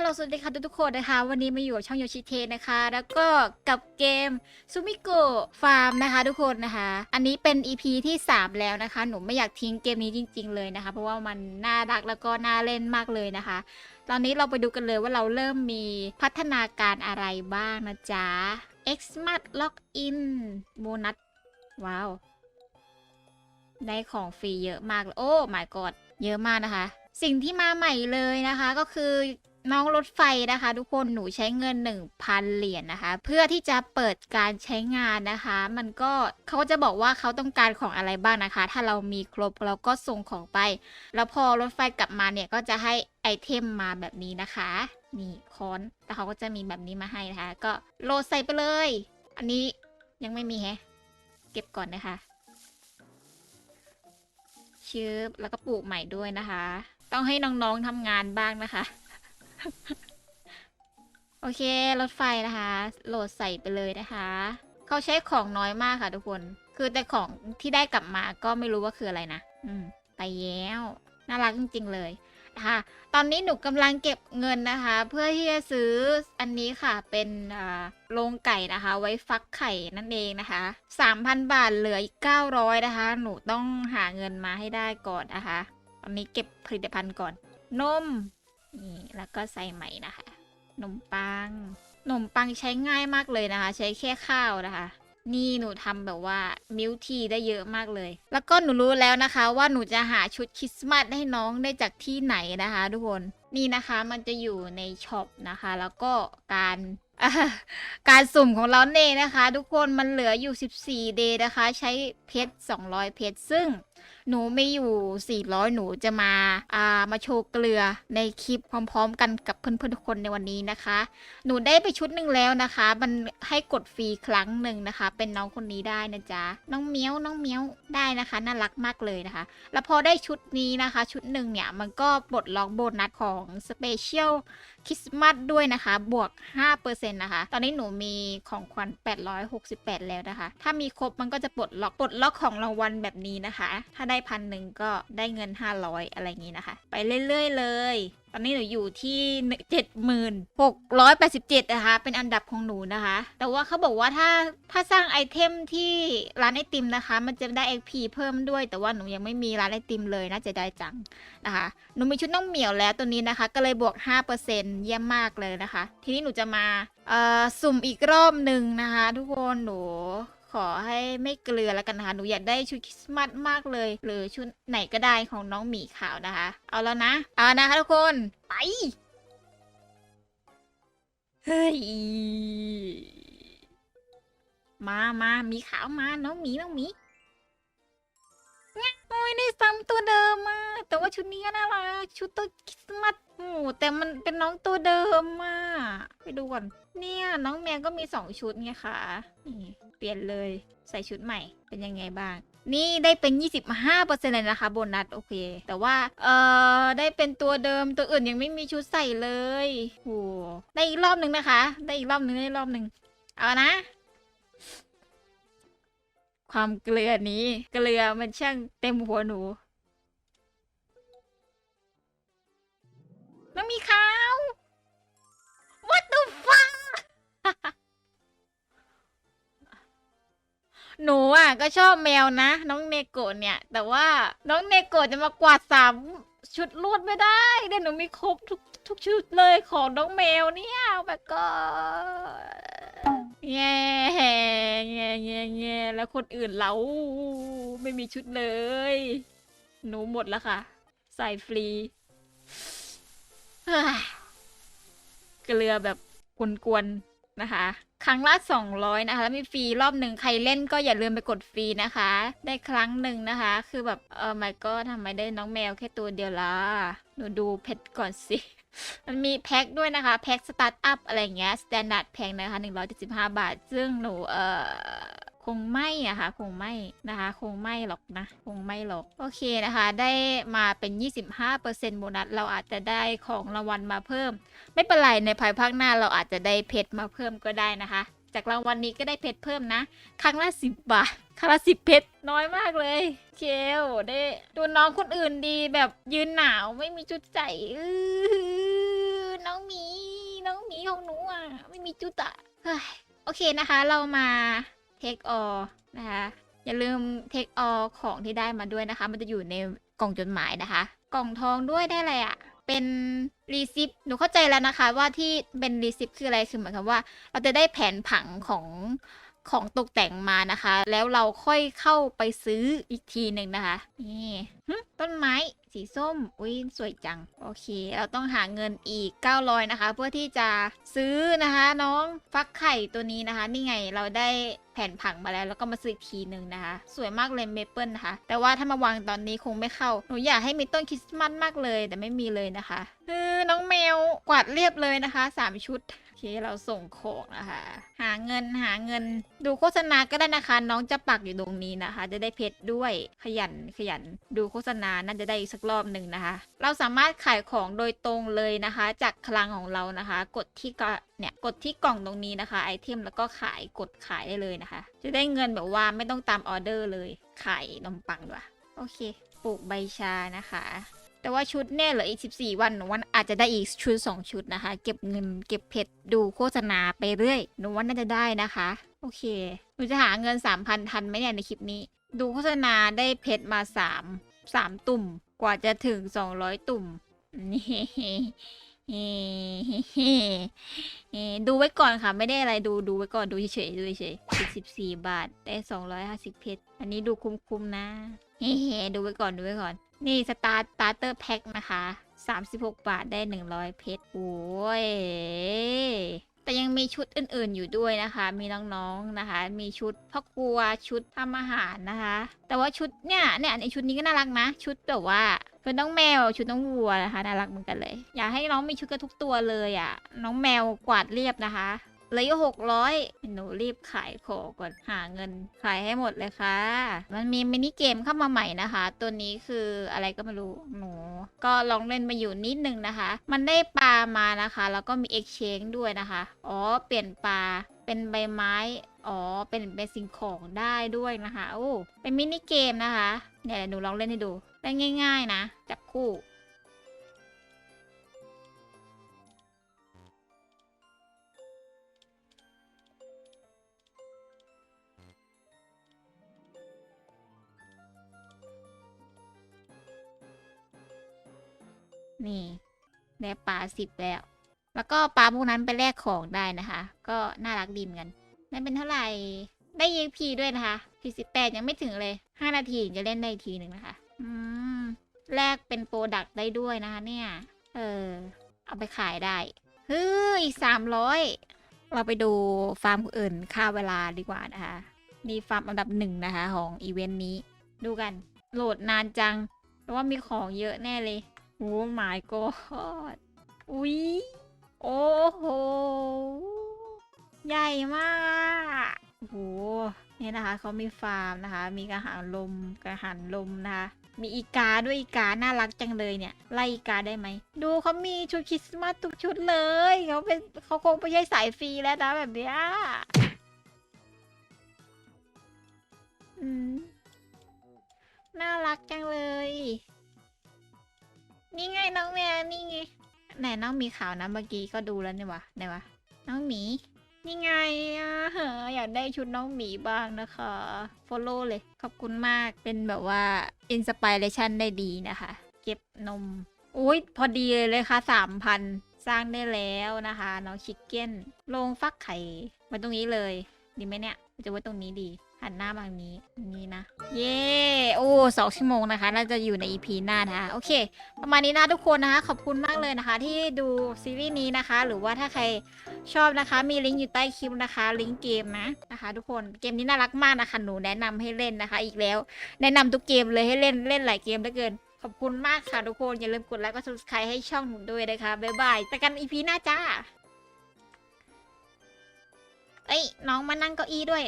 ฮัลโหลสวัสดีค่ะทุกๆคนนะคะ วันนี้มาอยู่กับช่องโยชิเทนะคะ แล้วก็กับเกมซูมิโกะฟาร์มนะคะ ทุกคนนะคะ อันนี้เป็น EP ที่ 3 แล้วนะคะ หนูไม่อยากทิ้งเกมนี้จริง ๆ เลยนะคะ เพราะว่ามันน่ารักแล้วก็น่าเล่นมากเลยนะคะ ตอนนี้เราไปดูกันเลยว่าเราเริ่มมีพัฒนาการอะไรบ้างนะจ๊ะ Xmas Login โบนัสว้าวได้ของฟรีเยอะมากเลยโอ้ my god เยอะมากนะคะ สิ่งที่มาใหม่เลยนะคะ ก็คือ น้องรถไฟนะคะ ทุกคนหนูใช้เงิน 1,000 เหรียญนะคะ เพื่อที่จะเปิดการใช้งานนะคะ มันก็เขาจะบอกว่าเขาต้องการของอะไรบ้างนะคะ ถ้าเรามีครบเราก็ส่งของไป แล้วพอรถไฟกลับมาเนี่ยก็จะให้ไอเทมมาแบบนี้นะคะ นี่ค้อนแต่เขาก็จะมีแบบนี้มาให้นะคะ ก็โหลดใส่ไปเลย อันนี้ยังไม่มีแฮะ เก็บก่อนนะคะชืบแล้วก็ปลูกใหม่ด้วยนะคะ ต้องให้น้องๆทำงานบ้างนะคะ โอเค รถไฟนะคะ โหลดใส่ไปเลยนะคะ เขาใช้ของน้อยมากค่ะทุกคน คือแต่ของที่ได้กลับมาก็ไม่รู้ว่าคืออะไรนะ อืม ไปแล้วน่ารักจริง ๆ เลยนะคะ ตอนนี้หนูกำลังเก็บเงินนะคะ เพื่อที่จะซื้ออันนี้ค่ะ เป็นอ่าโรงไก่นะคะ ไว้ฟักไข่นั่นเองนะคะ 3,000 บาทเหลืออีก 900 นะคะ หนูต้องหาเงินมาให้ได้ก่อนนะคะ ตอนนี้เก็บผลิตภัณฑ์ก่อน นม นี่แล้วก็ใส่ใหม่นะคะขนมปังขนมปังใช้ง่ายมากเลยนะคะ ใช้แค่ข้าวนะคะ นี่หนูทำแบบว่ามิลทีได้เยอะมากเลย แล้วก็หนูรู้แล้วนะคะ ว่าหนูจะหาชุดคริสต์มาสให้น้องได้จากที่ไหนนะคะ ทุกคนนี่นะคะมันจะอยู่ในช็อปนะคะ แล้วก็การการสุ่มของเราเน่นะคะ ทุกคนมันเหลืออยู่ 14 เดย์นะคะ ใช้เพชร 200 เพชร ซึ่ง หนูไม่อยู่ 400 หนูจะมาอ่ามาโชว์เกลือในคลิปพร้อมๆ กันกับเพื่อนๆทุกคนในวันนี้นะคะ หนูได้ไปชุดหนึ่งแล้วนะคะ มันให้กดฟรีครั้งหนึ่งนะคะ เป็นน้องคนนี้ได้นะจ๊ะ น้องเมียว น้องเมียวได้นะคะ น่ารักมากเลยนะคะ แล้วพอได้ชุดนี้นะคะ ชุดหนึ่งเนี่ย มันก็ปลดล็อกโบนัสของสเปเชียลคริสต์มาสด้วยนะคะ บวก 5%นะคะ ตอนนี้หนูมีของขวัญ868 แล้วนะคะ ถ้ามีครบมันก็จะปลดล็อก ปลดล็อกของรางวัลแบบนี้นะคะถ้าได้พันหนึ่งก็ได้เงิน 500 อะไรอย่างนี้นะคะ ไปเรื่อยๆเลย ตอนนี้หนูอยู่ที่เจ็ดหมื่นหกร้อยแปดสิบเจ็ดนะคะ เป็นอันดับของหนูนะคะ แต่ว่าเขาบอกว่าถ้าถ้าสร้างไอเทมที่ร้านไอติมนะคะ มันจะได้ XP เพิ่มด้วย แต่ว่าหนูยังไม่มีร้านไอติมเลยน่าจะได้จังนะคะ หนูมีชุดน้องเหมียวแล้วตัวนี้นะคะ ก็เลยบวก 5%เยี่ยมมากเลยนะคะ ทีนี้หนูจะมาสุ่มอีกรอบหนึ่งนะคะ ทุกคนหนู ขอให้ไม่เกลือแล้วกันนะคะ หนูอยากได้ชุดคริสต์มาสมากเลย หรือชุดไหนก็ได้ของน้องหมีขาวนะคะ เอาแล้วนะ เอานะคะทุกคน ไป เฮ้ย มามามีขาวมา น้องหมีน้องหมีเนี่ยโอ้ยได้ซ้ำตัวเดิมมาแต่ว่าชุดนี้ก็น่ารักชุดตัวคริสต์มาสโอ้แต่มันเป็นน้องตัวเดิมมาไปดูก่อน เนี่ยน้องแมวก็มีสองชุดไงคะนี่เปลี่ยนเลยใส่ชุดใหม่เป็นยังไงบ้าง นี่ได้เป็น 25%เลยนะคะโบนัสโอเค แต่ว่า เอ่อ ได้เป็นตัวเดิมตัวอื่นยังไม่มีชุดใส่เลยโหได้อีกรอบหนึ่งนะคะ ได้อีกรอบหนึ่งได้อีกรอบหนึ่งเอานะ ความเกลือนี้ เกลือมันช่างเต็มหัวหนู หนูอะก็ชอบแมวนะ น้องเนโกะเนี่ย แต่ว่าน้องเนโกะจะมากวาดสามชุดรวดไม่ได้เดี๋ยวหนูมีครบทุกทุกชุดเลยของน้องแมวเนี่ยแบบก็แง่แง่แง่แง่แล้วคนอื่นเราไม่มีชุดเลย หนูหมดแล้วค่ะ ใส่ฟรีเกลือแบบกวนๆนะคะ ครั้งละ 200 นะคะ แล้วมีฟรีรอบหนึ่งใครเล่นก็อย่าลืมไปกดฟรีนะคะ ได้ครั้งหนึ่งนะคะ คือแบบเออไม่ก็ทำไมได้น้องแมวแค่ตัวเดียวล่ะหนูดูเพชรก่อนสิ มันมีแพ็คด้วยนะคะ แพ็คสตาร์ทอัพอะไรเงี้ยสแตนดาร์ดแพงนะคะ 175 บาท ซึ่งหนูเออ งไม่อะค่ะคงไม่นะคะ คงไม่หรอกนะ คงไม่หรอก โอเคนะคะ ได้มาเป็น 25%โบนัส เราอาจจะได้ของรางวัลมาเพิ่ม ไม่เป็นไรในภายภาคหน้าเราอาจจะได้เพชรมาเพิ่มก็ได้นะคะ จากรางวัลนี้ก็ได้เพชรเพิ่มนะ ครั้งละสิบบาทครั้งละสิบเพชรน้อยมากเลยเคลได้ดูน้องคนอื่นดีแบบยืนหนาวไม่มีจุดใจอื้อน้องมีของหนูอะไมีมีจุดอะโอเคนะคะ เรามา เทคออนะคะ อย่าลืมเทคออของที่ได้มาด้วยนะคะ มันจะอยู่ในกล่องจดหมายนะคะ กล่องทองด้วยได้อะไรอะเป็นรีซิปหนูเข้าใจแล้วนะคะว่าที่เป็นรีซิปคืออะไรคือหมายความว่า เราจะได้แผนผังของ ของตกแต่งมานะคะ แล้วเราค่อยเข้าไปซื้ออีกทีหนึ่งนะคะ นี่ต้นไม้สีส้ม อุ้ยสวยจัง โอเค เราต้องหาเงินอีก 900 นะคะ เพื่อที่จะซื้อนะคะ น้องฟักไข่ตัวนี้นะคะ นี่ไงเราได้แผ่นผังมาแล้ว แล้วก็มาซื้ออีกทีหนึ่งนะคะ สวยมากเลยเมเปิลนะคะ แต่ว่าถ้ามาวางตอนนี้คงไม่เข้า หนูอยากให้มีต้นคริสต์มาสมากเลย แต่ไม่มีเลยนะคะเออน้องแมวกวาดเรียบเลยนะคะสามชุด เคเราส่งของนะคะ หาเงินหาเงิน ดูโฆษณาก็ได้นะคะ น้องจะปักอยู่ตรงนี้นะคะ จะได้เพชรด้วยขยันขยัน ดูโฆษณาน่าจะได้อีกสักรอบหนึ่งนะคะ เราสามารถขายของโดยตรงเลยนะคะ จากคลังของเรานะคะ กดที่ก็เนี่ยกดที่กล่องตรงนี้นะคะ ไอเทมแล้วก็ขายกดขายได้เลยนะคะ จะได้เงินแบบว่าไม่ต้องตามออเดอร์เลยขายนมปังด้วยโอเค ปลูกใบชานะคะ แต่ว่าชุดเนี่ยเหลืออีก 14 วันหนูว่าอาจจะได้อีกชุด 2 ชุดนะคะ เก็บเงินเก็บเพชรดูโฆษณาไปเรื่อยหนูว่าน่าจะได้นะคะ โอเคหนูจะหาเงิน 3,000 ทันไหมเนี่ยในคลิปนี้ ดูโฆษณาได้เพชรมา 3 3 ตุ่มกว่าจะถึง 200 ตุ่มนี่ดูไว้ก่อนค่ะ ไม่ได้อะไรดูดูไว้ก่อนดูเฉยๆดูเฉยๆ14บาทได้250เพชรอันนี้ดูคุ้มๆนะ เฮ้ๆดูไว้ก่อนดูไว้ก่อน นี่สตาร์ตาร์เตอร์แพ็คนะคะ36 บาทได้ 100 เพชร โอ้ย แต่ยังมีชุดอื่นๆอยู่ด้วยนะคะ มีน้องๆ นะคะ มีชุดพ่อครัว ชุดทำอาหารนะคะ แต่ว่าชุดเนี่ย เนี่ยในชุดนี้ก็น่ารักนะ ชุดแบบว่าชุดน้องแมว ชุดน้องวัวนะคะ น่ารักเหมือนกันเลย อยากให้น้องมีชุดกันทุกตัวเลยอะ่ะ น้องแมวกวาดเรียบนะคะ เหลืออยู่หกร้อยหนูรีบขายของก่อนหาเงินขายให้หมดเลยค่ะ มันมีมินิเกมเข้ามาใหม่นะคะ ตัวนี้คืออะไรก็ไม่รู้หนูก็ลองเล่นมาอยู่นิดนึงนะคะ มันได้ปลามานะคะ แล้วก็มี exchange ด้วยนะคะ อ๋อ เปลี่ยนปลาเป็นใบไม้ อ๋อ เป็นเป็นสิ่งของได้ด้วยนะคะ โอ้ เป็นมินิเกมนะคะ เนี่ยหนูลองเล่นให้ดูเล่นง่าย ๆ นะ จับคู่ นี่ได้ปลาสิบแล้ว แล้วก็ปลาพวกนั้นไปแลกของได้นะคะ ก็น่ารักดีเหมือนกันได้เป็นเท่าไหร่ ได้ EXP ด้วยนะคะสี่สิบแปดยังไม่ถึงเลยห้านาทีจะเล่นได้ทีหนึ่งนะคะ อืมแลกเป็นโปรดักต์ได้ด้วยนะคะ เนี่ย เออ เอาไปขายได้เฮ้ยอีกสามร้อยเราไปดูฟาร์มอื่นค่าเวลาดีกว่านะคะ มีฟาร์มอันดับหนึ่งนะคะ ของอีเวนต์นี้ ดูกัน โหลดนานจัง เพราะว่ามีของเยอะแน่เลย โอ้ my god อุ๊ย โอ้โห ใหญ่มากโอ้โหเนี่ยนะคะเขามีฟาร์มนะคะ มีกระหังลมกระหันลมนะคะ มีอีกาด้วยอีกา น่ารักจังเลยเนี่ย ไล่อีกาได้ไหม ดูเขามีชุดคริสต์มาสทุกชุดเลยเขาเป็นเขาคงไม่ใช่สายฟรีแล้วนะแบบเนี้ยน่ารักจังเลย นี่ไงน้องแมวนี่ไงไหนน้องหมีขาวนะเมื่อกี้ก็ดูแล้วเนี่ยวะไหนวะน้องหมีนี่ไงอะเหออยากได้ชุดน้องหมีบ้างนะคะ follow เลย ขอบคุณมากเป็นแบบว่า inspiration ได้ดีนะคะ เก็บนมอุ้ยพอดีเลยค่ะสามพันสร้างได้แล้วนะคะ น้องชิคเก้น ลงฟักไข่ไว้ตรงนี้เลย ดีไหมเนี่ย จะไว้ตรงนี้ดี หันหน้ามางนี้นี้นะ เย้โอ้สองชั่วโมงนะคะน่าจะอยู่ใน EP หน้านะคะ โอเค ประมาณนี้นะทุกคนนะคะ ขอบคุณมากเลยนะคะ ที่ดูซีรีส์นี้นะคะ หรือว่าถ้าใครชอบนะคะ มีลิงก์อยู่ใต้คลิปนะคะ ลิงก์เกมนะนะคะ ทุกคนเกมนี้น่ารักมากนะคะ หนูแนะนำให้เล่นนะคะ อีกแล้ว แนะนำทุกเกมเลยให้เล่นเล่นหลายเกมเหลือเกิน ขอบคุณมากค่ะทุกคนอย่าลืมกดไลค์กด subscribe ให้ช่องหนูด้วยนะคะบ๊ายบายแต่กัน EP หน้าจ้าเอ้ยน้องมานั่งเก้าอี้ด้วย